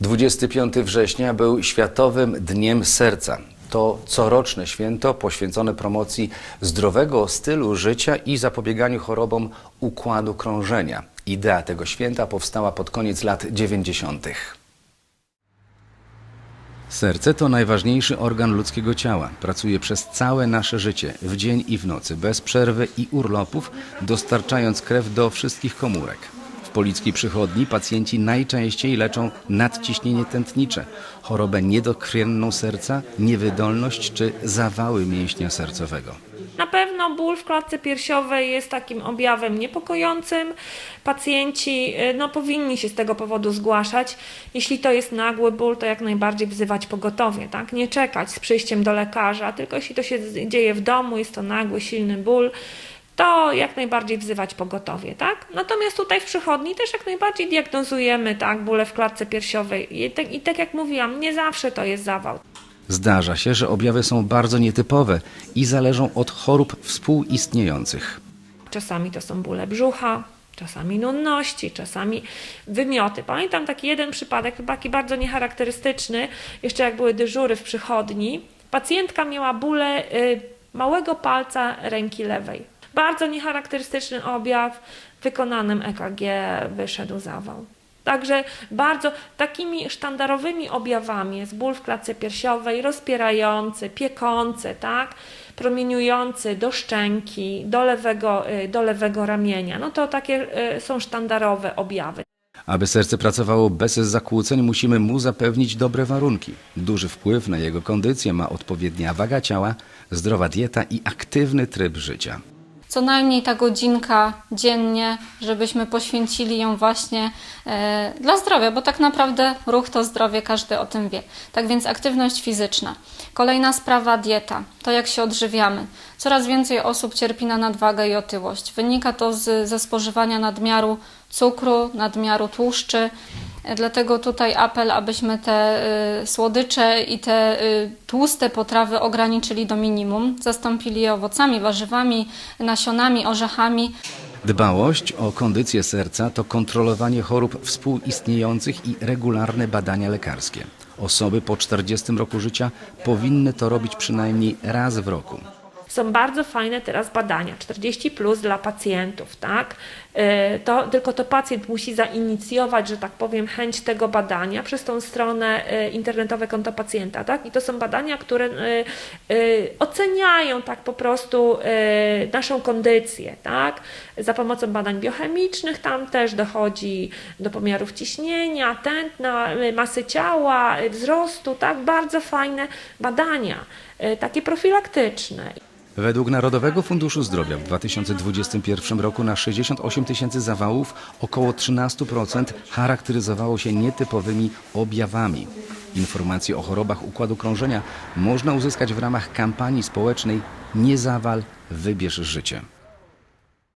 25 września był Światowym Dniem Serca. To coroczne święto poświęcone promocji zdrowego stylu życia i zapobieganiu chorobom układu krążenia. Idea tego święta powstała pod koniec lat 90. Serce to najważniejszy organ ludzkiego ciała. Pracuje przez całe nasze życie, w dzień i w nocy, bez przerwy i urlopów, dostarczając krew do wszystkich komórek. W polickiej przychodni pacjenci najczęściej leczą nadciśnienie tętnicze, chorobę niedokrwienną serca, niewydolność czy zawały mięśnia sercowego. Na pewno ból w klatce piersiowej jest takim objawem niepokojącym. Pacjenci y, no, powinni się z tego powodu zgłaszać. Jeśli to jest nagły ból, to jak najbardziej wzywać pogotowie, tak? Nie czekać z przyjściem do lekarza, tylko jeśli to się dzieje w domu, jest to nagły, silny ból, to jak najbardziej wzywać pogotowie, tak? Natomiast tutaj w przychodni też jak najbardziej diagnozujemy, tak, bóle w klatce piersiowej. I tak, I tak jak mówiłam, nie zawsze to jest zawał. Zdarza się, że objawy są bardzo nietypowe i zależą od chorób współistniejących. Czasami to są bóle brzucha, czasami nudności, czasami wymioty. Pamiętam taki jeden przypadek, chyba taki bardzo niecharakterystyczny, jeszcze jak były dyżury w przychodni. Pacjentka miała bóle y, małego palca ręki lewej. Bardzo niecharakterystyczny objaw. Wykonanym EKG wyszedł zawał. Także bardzo takimi sztandarowymi objawami jest ból w klatce piersiowej, rozpierający, piekący, tak? promieniujący do szczęki, do lewego, y, do lewego ramienia. No to takie y, są sztandarowe objawy. Aby serce pracowało bez zakłóceń, musimy mu zapewnić dobre warunki. Duży wpływ na jego kondycję ma odpowiednia waga ciała, zdrowa dieta i aktywny tryb życia. Co najmniej ta godzinka dziennie, żebyśmy poświęcili ją właśnie e, dla zdrowia, bo tak naprawdę ruch to zdrowie, każdy o tym wie. Tak więc aktywność fizyczna. Kolejna sprawa dieta, to jak się odżywiamy. Coraz więcej osób cierpi na nadwagę i otyłość. Wynika to z, ze spożywania nadmiaru cukru, nadmiaru tłuszczy. Dlatego tutaj apel, abyśmy te y, słodycze i te y, tłuste potrawy ograniczyli do minimum, zastąpili je owocami, warzywami, nasionami, orzechami. Dbałość o kondycję serca to kontrolowanie chorób współistniejących i regularne badania lekarskie. Osoby po 40 roku życia powinny to robić przynajmniej raz w roku. Są bardzo fajne teraz badania, 40 plus dla pacjentów, tak? Y, To, tylko to pacjent musi zainicjować, że tak powiem, chęć tego badania przez tą stronę y, internetowe konto pacjenta, tak? I to są badania, które y, oceniają tak po prostu naszą kondycję, tak? Za pomocą badań biochemicznych tam też dochodzi do pomiarów ciśnienia, tętna, masy ciała, wzrostu, tak? Bardzo fajne badania, takie profilaktyczne. Według Narodowego Funduszu Zdrowia w 2021 roku na 68 tysięcy zawałów około 13% charakteryzowało się nietypowymi objawami. Informacje o chorobach układu krążenia można uzyskać w ramach kampanii społecznej Nie zawal, wybierz życie.